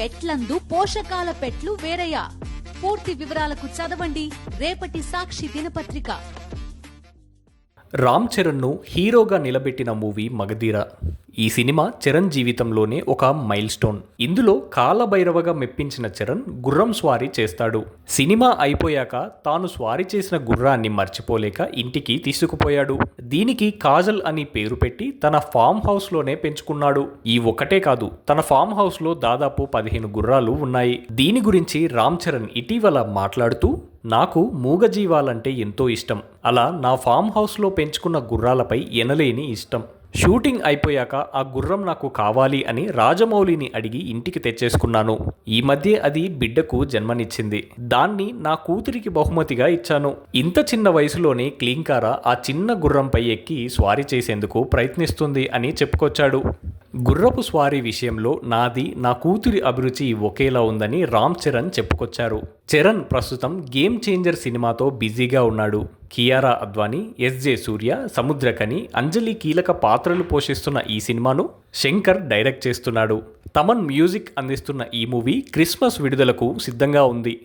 పెట్లందు పోషకాల పెట్లు వేరయ్యా. పూర్తి వివరాలకు చదవండి. రేపటి సాక్షి దినపత్రిక. రామ్ చరణ్ను హీరోగా నిలబెట్టిన మూవీ మగధీర. ఈ సినిమా చరణ్ జీవితంలోనే ఒక మైల్ స్టోన్ ఇందులో కాలభైరవగా మెప్పించిన చరణ్ గుర్రం స్వారీ చేస్తాడు. సినిమా అయిపోయాక తాను స్వారీ చేసిన గుర్రాన్ని మర్చిపోలేక ఇంటికి తీసుకుపోయాడు. దీనికి కాజల్ అని పేరు పెట్టి తన ఫామ్ హౌస్లోనే పెంచుకున్నాడు. ఈ ఒక్కటే కాదు తన ఫామ్ హౌస్లో దాదాపు పదిహేను గుర్రాలు ఉన్నాయి. దీని గురించి రామ్ చరణ్ ఇటీవల మాట్లాడుతూ నాకు మూగజీవాలంటే ఎంతో ఇష్టం. అలా నా ఫామ్ హౌస్లో పెంచుకున్న గుర్రాలపై ఎనలేని ఇష్టం. షూటింగ్ అయిపోయాక ఆ గుర్రం నాకు కావాలి అని రాజమౌళిని అడిగి ఇంటికి తెచ్చేసుకున్నాను. ఈ మధ్య అది బిడ్డకు జన్మనిచ్చింది. దాన్ని నా కూతురికి బహుమతిగా ఇచ్చాను. ఇంత చిన్న వయసులోనే క్లీంకార ఆ చిన్న గుర్రంపై ఎక్కి స్వారీ చేసేందుకు ప్రయత్నిస్తుంది అని చెప్పుకొచ్చాడు. గుర్రపు స్వారీ విషయంలో నాది నా కూతురి అభిరుచి ఒకేలా ఉందని రామ్ చరణ్ చెప్పుకొచ్చారు. చరణ్ ప్రస్తుతం గేమ్ చేంజర్ సినిమాతో బిజీగా ఉన్నాడు. కియారా అద్వానీ ఎస్జే సూర్య సముద్రకని అంజలి కీలక పాత్రలు పోషిస్తున్న ఈ సినిమాను శంకర్ డైరెక్ట్ చేస్తున్నాడు. తమన్ మ్యూజిక్ అందిస్తున్న ఈ మూవీ క్రిస్మస్ విడుదలకు సిద్ధంగా ఉంది.